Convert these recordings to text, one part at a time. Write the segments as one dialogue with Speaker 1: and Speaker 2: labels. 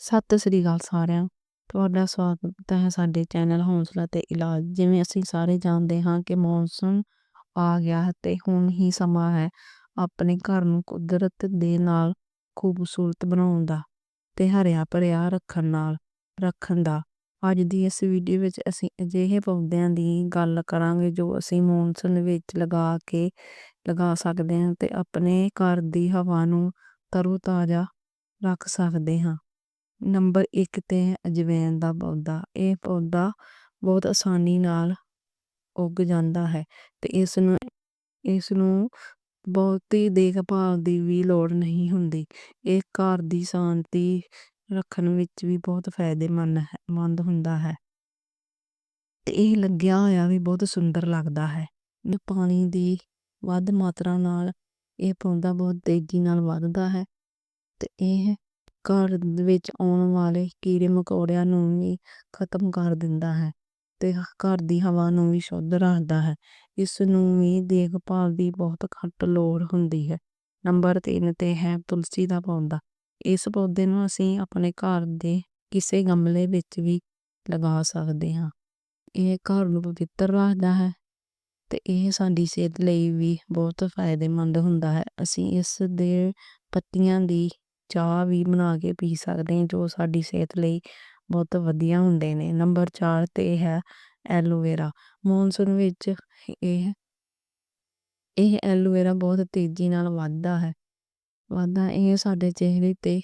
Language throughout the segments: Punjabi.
Speaker 1: ਸਤਿ ਸ੍ਰੀ ਅਕਾਲ ਸਾਰਿਆਂ। ਤੁਹਾਡਾ ਸਵਾਗਤ ਹੈ ਸਾਡੇ ਚੈਨਲ ਹੌਸਲਾ ਤੇ ਇਲਾਜ। ਜਿਵੇਂ ਅਸੀਂ ਸਾਰੇ ਜਾਣਦੇ ਹਾਂ ਕਿ ਮੌਨਸੂਨ ਆ ਗਿਆ ਹੈ ਤੇ ਹੁਣ ਹੀ ਸਮਾਂ ਹੈ ਆਪਣੇ ਘਰ ਨੂੰ ਕੁਦਰਤ ਦੇ ਨਾਲ ਖੂਬਸੂਰਤ ਬਣਾਉਣ ਦਾ ਤੇ ਹਰਿਆ ਭਰਿਆ ਰੱਖਣ ਨਾਲ, ਰੱਖਣ ਦਾ। ਅੱਜ ਦੀ ਇਸ ਵੀਡੀਓ ਵਿੱਚ ਅਸੀਂ ਅਜਿਹੇ ਪੌਦਿਆਂ ਦੀ ਗੱਲ ਕਰਾਂਗੇ ਜੋ ਅਸੀਂ ਮੌਨਸੂਨ ਵਿੱਚ ਲਗਾ ਕੇ, ਲਗਾ ਸਕਦੇ ਹਾਂ ਤੇ ਆਪਣੇ ਘਰ ਦੀ ਹਵਾ ਨੂੰ ਤਰੋ-ਤਾਜ਼ਾ ਰੱਖ ਸਕਦੇ ਹਾਂ। ਨੰਬਰ 1 ਤੇ ਹੈ ਅਜਵੈਨ ਦਾ ਪੌਦਾ। ਇਹ ਪੌਦਾ ਬਹੁਤ ਆਸਾਨੀ ਨਾਲ ਉੱਗ ਜਾਂਦਾ ਹੈ ਤੇ ਇਸ ਨੂੰ ਇਸ ਨੂੰ ਬਹੁਤੀ ਦੇਖਭਾਲ ਦੀ ਵੀ ਲੋੜ ਨਹੀਂ ਹੁੰਦੀ। ਇਹ ਘਰ ਦੀ ਸ਼ਾਂਤੀ ਰੱਖਣ ਵਿੱਚ ਵੀ ਬਹੁਤ ਫਾਇਦੇਮੰਦ ਹੈ, ਮੰਦ ਹੁੰਦਾ ਹੈ। ਤੇ ਇਹ ਲੱਗਿਆ ਹੋਇਆ ਵੀ ਬਹੁਤ ਸੁੰਦਰ ਲੱਗਦਾ ਹੈ। ਪਾਣੀ ਦੀ ਵੱਧ ਮਾਤਰਾ ਨਾਲ ਇਹ ਪੌਦਾ ਬਹੁਤ ਤੇਜ਼ੀ ਨਾਲ ਵੱਧਦਾ ਹੈ ਤੇ ਇਹ ਘਰ ਵਿੱਚ ਆਉਣ ਵਾਲੇ ਕੀੜੇ ਮਕੌੜਿਆਂ ਨੂੰ ਵੀ ਖਤਮ ਕਰ ਦਿੰਦਾ ਹੈ ਤੇ ਘਰ ਦੀ ਹਵਾ ਨੂੰ ਵੀ ਸ਼ੁੱਧ ਰੱਖਦਾ ਹੈ। ਇਸ ਨੂੰ ਵੀ ਦੇਖਭਾਲ ਦੀ ਬਹੁਤ ਘੱਟ ਲੋੜ ਹੁੰਦੀ ਹੈ। ਨੰਬਰ 3 ਤੇ ਹੈ ਤੁਲਸੀ ਦਾ ਪੌਦਾ। ਇਸ ਪੌਦੇ ਨੂੰ ਅਸੀਂ ਆਪਣੇ ਘਰ ਦੇ ਕਿਸੇ ਗਮਲੇ ਵਿੱਚ ਵੀ ਲਗਾ ਸਕਦੇ ਹਾਂ। ਇਹ ਘਰ ਨੂੰ ਪਵਿੱਤਰ ਰੱਖਦਾ ਹੈ ਤੇ ਇਹ ਸਾਡੀ ਸਿਹਤ ਲਈ ਵੀ ਬਹੁਤ ਫਾਇਦੇਮੰਦ ਹੁੰਦਾ ਹੈ। ਅਸੀਂ ਇਸ ਦੇ ਪੱਤੀਆਂ ਦੀ ਚਾਹ ਵੀ ਬਣਾ ਕੇ ਪੀ ਸਕਦੇ ਹਾਂ, ਜੋ ਸਾਡੀ ਸਿਹਤ ਲਈ ਬਹੁਤ ਵਧੀਆ ਹੁੰਦੇ ਨੇ। ਨੰਬਰ 4 ਤੇ ਹੈ ਐਲੋਵੇਰਾ। ਮੌਨਸੂਨ ਵਿੱਚ ਇਹ ਇਹ ਐਲੋਵੇਰਾ ਬਹੁਤ ਤੇਜ਼ੀ ਨਾਲ ਵੱਧਦਾ ਹੈ। ਵੱਧਦਾ, ਇਹ ਸਾਡੇ ਚਿਹਰੇ ਤੇ,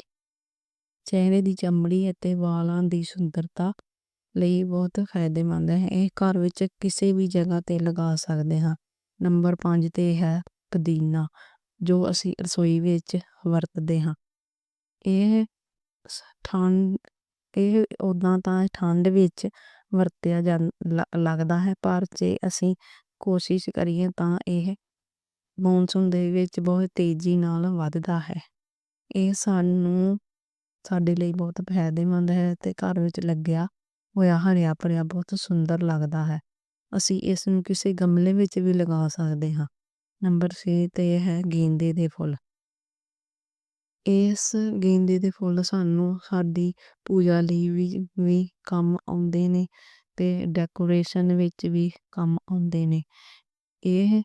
Speaker 1: ਚਿਹਰੇ ਦੀ ਚਮੜੀ ਅਤੇ ਵਾਲਾਂ ਦੀ ਸੁੰਦਰਤਾ ਲਈ ਬਹੁਤ ਫਾਇਦੇਮੰਦ ਹੈ। ਇਹ ਘਰ ਵਿੱਚ ਕਿਸੇ ਵੀ ਜਗ੍ਹਾ ਤੇ ਲਗਾ ਸਕਦੇ ਹਾਂ। ਨੰਬਰ 5 ਤੇ ਹੈ ਪੁਦੀਨਾ, ਜੋ ਅਸੀਂ ਰਸੋਈ ਵਿੱਚ ਵਰਤਦੇ ਹਾਂ। ਇਹ ਠੰਡ, ਇਹ ਉਦਾਂ ਤਾਂ ਠੰਡ ਵਿੱਚ ਵਰਤਿਆ ਜਾ ਲੱਗਦਾ ਹੈ, ਪਰ ਜੇ ਅਸੀਂ ਕੋਸ਼ਿਸ਼ ਕਰੀਏ ਤਾਂ ਇਹ ਮੌਨਸੂਨ ਦੇ ਵਿੱਚ ਬਹੁਤ ਤੇਜ਼ੀ ਨਾਲ ਵੱਧਦਾ ਹੈ। ਇਹ ਸਾਨੂੰ ਸਾਡੇ ਲਈ ਬਹੁਤ ਫਾਇਦੇਮੰਦ ਹੈ ਤੇ ਘਰ ਵਿੱਚ ਲੱਗਿਆ ਹੋਇਆ ਹਰਿਆ ਭਰਿਆ ਬਹੁਤ ਸੁੰਦਰ ਲੱਗਦਾ ਹੈ। ਅਸੀਂ ਇਸ ਨੂੰ ਕਿਸੇ ਗਮਲੇ ਵਿੱਚ ਵੀ ਲਗਾ ਸਕਦੇ ਹਾਂ। ਨੰਬਰ 6 ਤੇ ਹੈ ਗੇਂਦੇ ਦੇ ਫੁੱਲ। ਇਸ ਗੇਂਦੇ ਦੇ ਫੁੱਲ ਸਾਨੂੰ ਸਾਡੀ ਪੂਜਾ ਲਈ ਵੀ ਵੀ ਕੰਮ ਆਉਂਦੇ ਨੇ ਤੇ ਡੈਕੋਰੇਸ਼ਨ ਵਿੱਚ ਵੀ ਕੰਮ ਆਉਂਦੇ ਨੇ। ਇਹ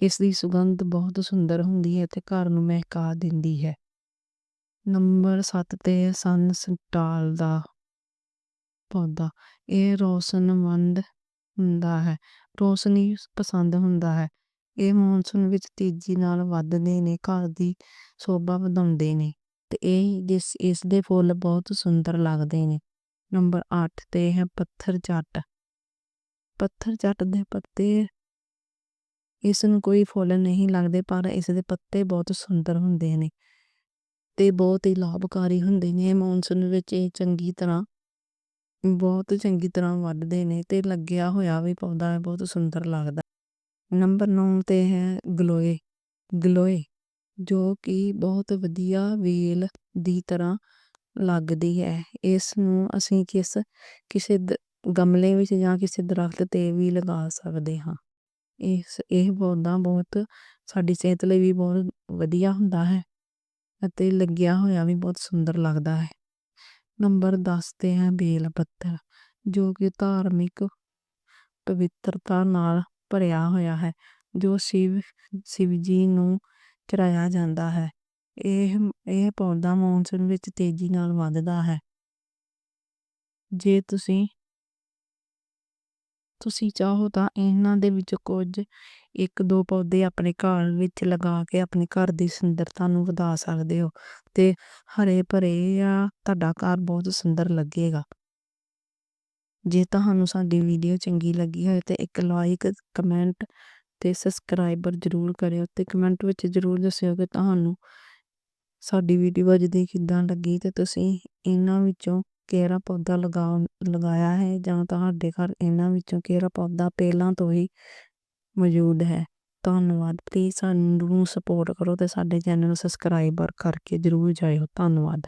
Speaker 1: ਇਸ ਦੀ ਸੁਗੰਧ ਬਹੁਤ ਸੁੰਦਰ ਹੁੰਦੀ ਹੈ ਤੇ ਘਰ ਨੂੰ ਮਹਿਕਾ ਦਿੰਦੀ ਹੈ। ਨੰਬਰ 7 ਤੇ ਸਨਸਟਾਲ ਦਾ ਪੌਦਾ। ਇਹ ਰੋਸ਼ਨਵੰਦ ਹੁੰਦਾ ਹੈ। ਰੋਸ਼ਨੀ ਪਸੰਦ ਹੁੰਦਾ ਹੈ। ਇਹ ਮੌਨਸੂਨ ਵਿੱਚ ਤੇਜ਼ੀ ਨਾਲ ਵੱਧਦੇ ਨੇ, ਘਰ ਦੀ ਸ਼ੋਭਾ ਵਧਾਉਂਦੇ ਨੇ ਤੇ ਇਹ ਇਸਦੇ ਫੁੱਲ ਬਹੁਤ ਸੁੰਦਰ ਲੱਗਦੇ ਨੇ। ਨੰਬਰ ਅੱਠ ਤੇ ਹੈ ਪੱਥਰ ਚੱਟ ਪੱਥਰ ਚੱਟ ਦੇ ਪੱਤੇ ਇਸ ਨੂੰ ਕੋਈ ਫੁੱਲ ਨਹੀਂ ਲੱਗਦੇ, ਪਰ ਇਸਦੇ ਪੱਤੇ ਬਹੁਤ ਸੁੰਦਰ ਹੁੰਦੇ ਨੇ ਤੇ ਬਹੁਤ ਹੀ ਲਾਭਕਾਰੀ ਹੁੰਦੇ ਨੇ। ਮੌਨਸੂਨ ਵਿੱਚ ਇਹ ਚੰਗੀ ਤਰ੍ਹਾਂ, ਬਹੁਤ ਚੰਗੀ ਤਰ੍ਹਾਂ ਵੱਧਦੇ ਨੇ ਤੇ ਲੱਗਿਆ ਹੋਇਆ ਵੀ ਪੌਦਾ ਬਹੁਤ ਸੁੰਦਰ ਲੱਗਦਾ। ਨੰਬਰ 9 ਤੇ ਹੈ ਗਲੋਏ। ਗਲੋਏ, ਜੋ ਕਿ ਬਹੁਤ ਵਧੀਆ ਵੇਲ ਦੀ ਤਰ੍ਹਾਂ ਲੱਗਦੀ ਹੈ। ਇਸ ਨੂੰ ਅਸੀਂ ਕਿਸ, ਕਿਸੇ ਗਮਲੇ ਵਿੱਚ ਜਾਂ ਕਿਸੇ ਦਰਖਤ ਤੇ ਵੀ ਲਗਾ ਸਕਦੇ ਹਾਂ। ਇਸ, ਇਹ ਪੌਦਾ ਬਹੁਤ, ਸਾਡੀ ਸਿਹਤ ਲਈ ਵੀ ਬਹੁਤ ਵਧੀਆ ਹੁੰਦਾ ਹੈ ਅਤੇ ਲੱਗਿਆ ਹੋਇਆ ਵੀ ਬਹੁਤ ਸੁੰਦਰ ਲੱਗਦਾ ਹੈ। ਨੰਬਰ 10 ਤੇ ਹੈ ਬੇਲ ਪੱਤਰ ਜੋ ਕਿ ਧਾਰਮਿਕ ਪਵਿੱਤਰਤਾ ਨਾਲ ਭਰਿਆ ਹੋਇਆ ਹੈ, ਜੋ ਸ਼ਿਵ ਸ਼ਿਵ ਜੀ ਨੂੰ ਚਰਾਇਆ ਜਾਂਦਾ ਹੈ। ਇਹ ਇਹ ਪੌਦਾ ਮੌਨਸੂਨ ਵਿੱਚ ਤੇਜ਼ੀ ਨਾਲ ਵੱਧਦਾ ਹੈ। ਜੇ ਤੁਸੀਂ ਤੁਸੀਂ ਚਾਹੋ ਤਾਂ ਇਹਨਾਂ ਦੇ ਵਿੱਚ ਕੁਝ ਇੱਕ ਦੋ ਪੌਦੇ ਆਪਣੇ ਘਰ ਵਿੱਚ ਲਗਾ ਕੇ ਆਪਣੇ ਘਰ ਦੀ ਸੁੰਦਰਤਾ ਨੂੰ ਵਧਾ ਸਕਦੇ ਹੋ ਤੇ ਹਰੇ ਭਰੇ ਆ, ਤੁਹਾਡਾ ਘਰ ਬਹੁਤ ਸੁੰਦਰ ਲੱਗੇਗਾ। ਜੇ ਤੁਹਾਨੂੰ ਸਾਡੀ ਵੀਡੀਓ ਚੰਗੀ ਲੱਗੀ ਹੋਵੇ ਤੇ ਇੱਕ ਲਾਈਕ ਕਮੈਂਟ ਤੇ ਸਬਸਕ੍ਰਾਈਬਰ ਜ਼ਰੂਰ ਕਰਿਓ ਤੇ ਕਮੈਂਟ ਵਿੱਚ ਜ਼ਰੂਰ ਦੱਸਿਓ ਕਿ ਤੁਹਾਨੂੰ ਸਾਡੀ ਵੀਡੀਓ ਅੱਜ ਦੀ ਕਿੱਦਾਂ ਲੱਗੀ ਤੇ ਤੁਸੀਂ ਇਹਨਾਂ ਵਿੱਚੋਂ ਕਿਹੜਾ ਪੌਦਾ ਲਗਾ ਲਗਾਇਆ ਹੈ ਜਾਂ ਤੁਹਾਡੇ ਘਰ ਇਹਨਾਂ ਵਿੱਚੋਂ ਕਿਹੜਾ ਪੌਦਾ ਪਹਿਲਾਂ ਤੋਂ ਹੀ ਮੌਜੂਦ ਹੈ। ਧੰਨਵਾਦ। ਪਲੀਜ਼ ਸਾਨੂੰ ਸਪੋਰਟ ਕਰੋ ਤੇ ਸਾਡੇ ਚੈਨਲ ਨੂੰ ਸਬਸਕ੍ਰਾਈਬਰ ਕਰਕੇ ਜ਼ਰੂਰ ਜਾਇਓ। ਧੰਨਵਾਦ।